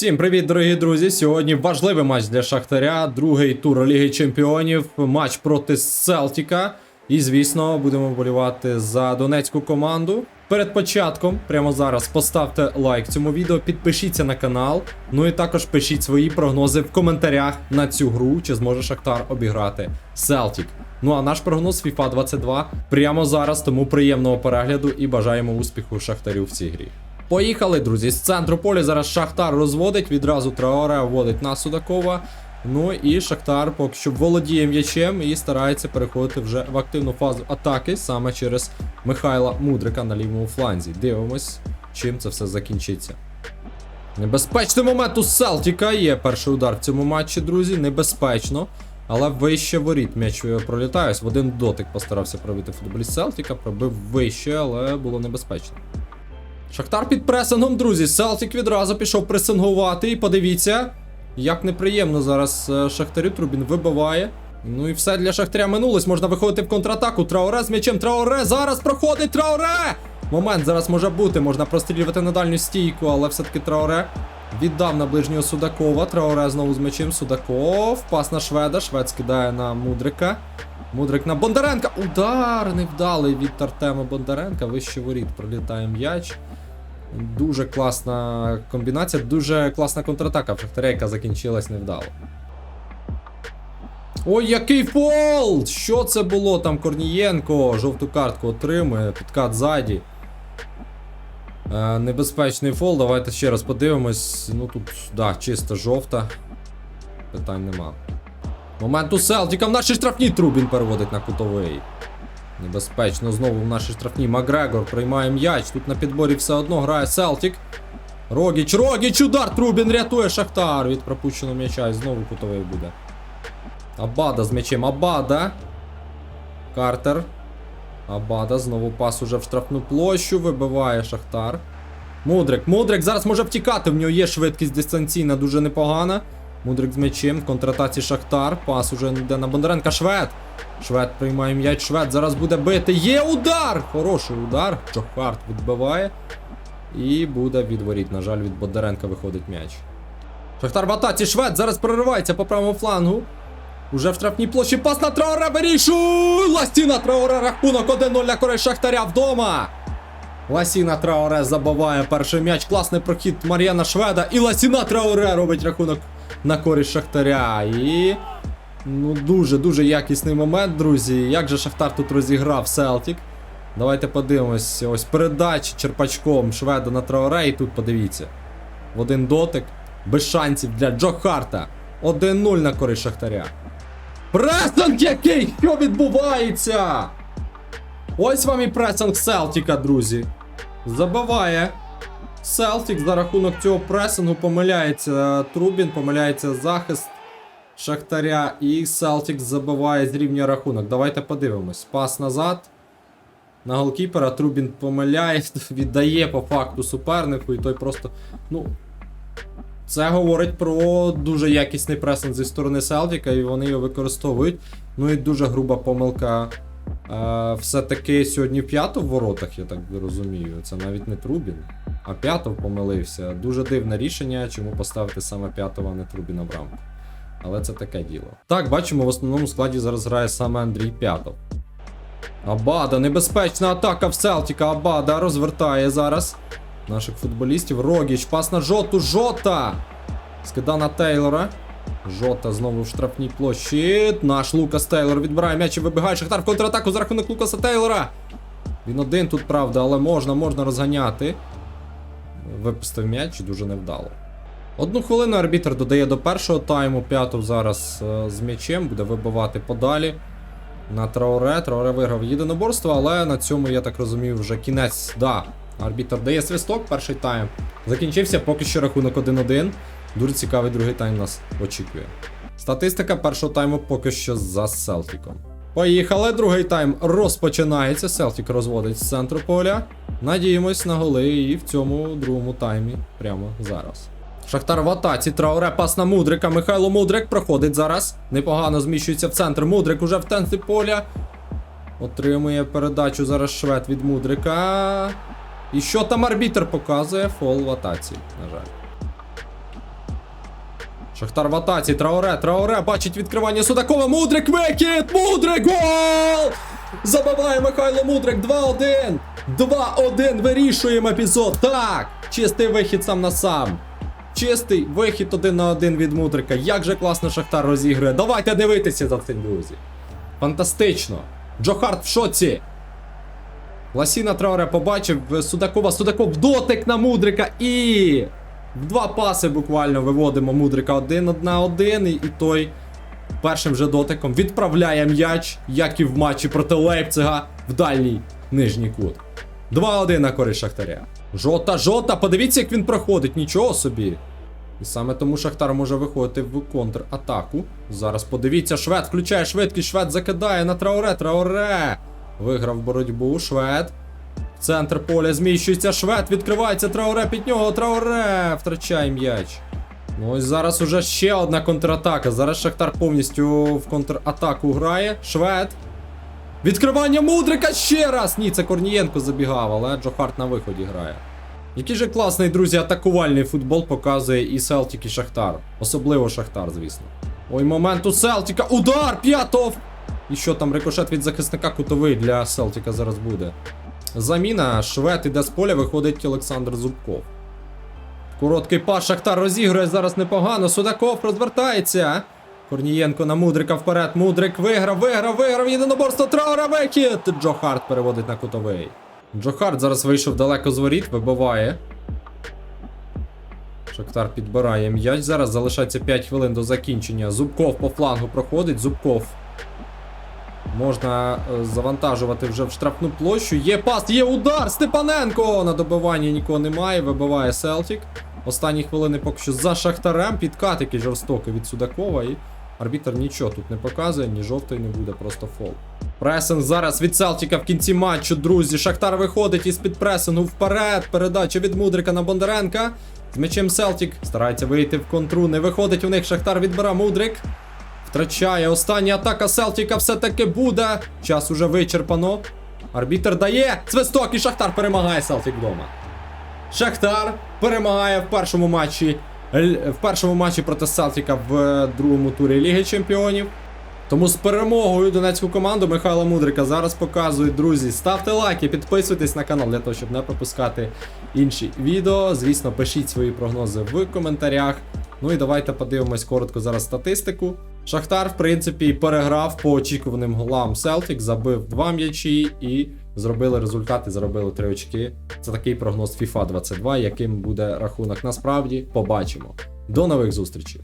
Всім привіт, дорогі друзі! Сьогодні важливий матч для Шахтаря, другий тур Ліги Чемпіонів, матч проти Селтіка. І, звісно, будемо вболівати за донецьку команду. Перед початком, прямо зараз, поставте лайк цьому відео, підпишіться на канал. Ну і також пишіть свої прогнози в коментарях на цю гру, чи зможе Шахтар обіграти Селтік. Ну а наш прогноз FIFA 22 прямо зараз, тому приємного перегляду і бажаємо успіху Шахтарю в цій грі. Поїхали, друзі. З центру поля зараз Шахтар розводить, відразу Траоре вводить на Судакова. Ну і Шахтар поки що володіє м'ячем і старається переходити вже в активну фазу атаки саме через Михайла Мудрика на лівому фланзі. Дивимось, чим це все закінчиться. Небезпечний момент у Селтіка. Є перший удар в цьому матчі, друзі. Небезпечно. Але вище воріт м'яч пролітає. В один дотик постарався пробити футболіст Селтіка, пробив вище, але було небезпечно. Шахтар під пресингом, друзі. Селтік відразу пішов пресингувати. І подивіться, як неприємно зараз е, Шахтарю Трубін вибиває. Ну і все для Шахтаря минулось. Можна виходити в контратаку. Трауре з м'ячем. Трауре зараз проходить Трауре! Момент зараз може бути. Можна прострілювати на дальню стійку, але все-таки Трауре віддав на ближнього Судакова. Трауре знову з м'ячем. Судаков. Пас на Шведа. Швед скидає на Мудрика. Мудрик на Бондаренка. Удар невдалий від Артема Бондаренка. Вище воріт пролітає м'яч. Дуже класна комбінація, дуже класна контратака в Шахтаря, яка закінчилась невдало. Ой, який фол! Що це було там Корнієнко? Жовту картку отримує, підкат ззаді. Е, небезпечний фол. Давайте ще раз подивимось. Ну тут, да, чисто жовта. Питань нема. Момент у Селтіка в нашій штрафній Трубін переводить на кутовий. Небезпечно знову в нашій штрафній Макгрегор приймає м'яч. Тут на підборі все одно грає Селтік. Рогіч, Рогіч, удар! Трубін рятує Шахтар від пропущеного м'яча і знову кутовий буде. Абада з м'ячем. Абада. Картер. Абада. Знову пас уже в штрафну площу. Вибиває Шахтар. Мудрик. Мудрик зараз може втікати. В нього є швидкість дистанційна, дуже непогана. Мудрик з м'ячем. В контратаці Шахтар. Пас уже йде на Бондаренка. Швед. Швед приймає м'яч. Швед зараз буде бити. Є удар! Хороший удар. Джохарт відбиває. І буде від воріт. На жаль, від Бондаренка виходить м'яч. Шахтар в атаці. Швед зараз проривається по правому флангу. Уже в штрафній площі пас на Траоре вирішує! Ластіна Траоре рахунок 1-0 на користь Шахтаря вдома. Ласіна Траоре забиває перший м'яч. Класний прохід Мар'яна Шведа. І Ласіна Траоре робить рахунок на користь Шахтаря. І. Ну, дуже-дуже якісний момент, друзі. Як же Шахтар тут розіграв Селтік? Давайте подивимось. Ось передача черпачком Шведа на Траоре. І тут подивіться. В один дотик. Без шансів для Джо Харта. 1-0 на користь Шахтаря. Пресинг який! Що відбувається? Ось вам і пресинг Селтіка, друзі. Забиває. Селтік за рахунок цього пресингу помиляється Трубін, помиляється захист Шахтаря і Селтік забиває з рівня рахунок. Давайте подивимось. Пас назад. На голкіпера Трубін помиляє, віддає по факту супернику, і той просто. Ну. Це говорить про дуже якісний пресинг зі сторони Селтіка, і вони його використовують. Ну і дуже груба помилка. Е, все-таки сьогодні п'ятов в воротах, я так розумію. Це навіть не Трубін, а п'ятов помилився. Дуже дивне рішення, чому поставити саме п'ятого, а не Трубіна в рамку. Але це таке діло. Так, бачимо, в основному складі зараз грає саме Андрій П'ятов. Абада, небезпечна атака в Селтіка. Абада розвертає зараз наших футболістів. Рогіч, пас на жоту, жота! Скида на Тейлора. Жота знову в штрафній площі. Наш Лукас Тейлор відбирає м'яч і вибігає Шахтар в контратаку за рахунок Лукаса Тейлора. Він один тут, правда, але можна, можна розганяти. Випустив м'яч дуже невдало. Одну хвилину арбітр додає до першого тайму. П'ятов зараз е, з м'ячем буде вибивати подалі. На Трауре. Трауре виграв єдиноборство, але на цьому, я так розумію, вже кінець. Да, арбітр дає свисток, перший тайм. Закінчився поки що рахунок 1-1. Дуже цікавий другий тайм нас очікує. Статистика першого тайму поки що за Селтіком. Поїхали, другий тайм розпочинається. Селтік розводить з центру поля. Надіємось на голи і в цьому другому таймі прямо зараз. Шахтар в атаці, Трауре, пас на Мудрика. Михайло Мудрик проходить зараз. Непогано зміщується в центр. Мудрик уже в центрі поля. Отримує передачу зараз швед від Мудрика. І що там арбітр показує? Фол в атаці, на жаль. Шахтар в атаці, Траоре, Траоре бачить відкривання Судакова. Мудрик викид! Мудрик гол! Забиває Михайло Мудрик 2-1. 2-1. Вирішуємо епізод. Так! Чистий вихід сам на сам. Чистий вихід один на один від Мудрика. Як же класно Шахтар розігрує. Давайте дивитися за цим, друзі. Фантастично. Джо Харт в шоці. Ласіна Траоре побачив е, Судакова. Судаков дотик на Мудрика і. В два паси буквально виводимо Мудрика один на один. І, той першим же дотиком відправляє м'яч, як і в матчі проти Лейпцига в дальній нижній кут. 2-1 на користь Шахтаря. Жота, жота, подивіться, як він проходить, нічого собі. І саме тому Шахтар може виходити в контратаку. Зараз подивіться, Швед включає швидкість, Швед закидає на Траоре, Траоре. Виграв боротьбу, Швед. Центр поля зміщується Швед, відкривається Траоре під нього, Траоре втрачає м'яч. Ну ось зараз уже ще одна контратака. Зараз Шахтар повністю в контратаку грає. Швед. Відкривання Мудрика ще раз! Ні, це Корнієнко забігав, але Джо Харт на виході грає. Який же класний, друзі, атакувальний футбол показує і Селтік, і Шахтар. Особливо Шахтар, звісно. Ой, момент у Селтіка. Удар! П'ятов! І що там, рикошет від захисника кутовий для Селтіка зараз буде. Заміна, швед іде з поля, виходить Олександр Зубков. Короткий пас Шахтар розігрує зараз непогано. Судаков розвертається. Корнієнко на Мудрика вперед. Мудрик виграв, виграв, виграв. Єдиноборство Траура викид. Джо Харт переводить на кутовий. Джо Харт зараз вийшов далеко з воріт, вибиває. Шахтар підбирає м'яч. Зараз залишається 5 хвилин до закінчення. Зубков по флангу проходить. Зубков. Можна е, завантажувати вже в штрафну площу. Є пас, є удар! Степаненко! На добиванні нікого немає. Вибиває Селтік. Останні хвилини поки що за Шахтарем. Підкатики жорстокі від Судакова. І арбітер нічого тут не показує, ні жовтий не буде, просто фол. Пресинг зараз від Селтіка в кінці матчу, друзі. Шахтар виходить із під пресингу вперед. Передача від Мудрика на Бондаренка. З м'ячем Селтік старається вийти в контру. Не виходить у них. Шахтар відбира Мудрик. Втрачає. Остання атака Селтіка все-таки буде. Час уже вичерпано. Арбітер дає. Свисток і Шахтар перемагає Селтік вдома. Шахтар перемагає в першому матчі. В першому матчі проти Селтіка в е, другому турі Ліги Чемпіонів. Тому з перемогою донецьку команду Михайла Мудрика зараз показують, друзі. Ставте лайки, підписуйтесь на канал для того, щоб не пропускати інші відео. Звісно, пишіть свої прогнози в коментарях. Ну і давайте подивимось коротко зараз статистику. Шахтар, в принципі, переграв по очікуваним голам Селтік, забив два м'ячі і зробили результати, заробили три очки. Це такий прогноз FIFA 22, яким буде рахунок насправді. Побачимо. До нових зустрічей!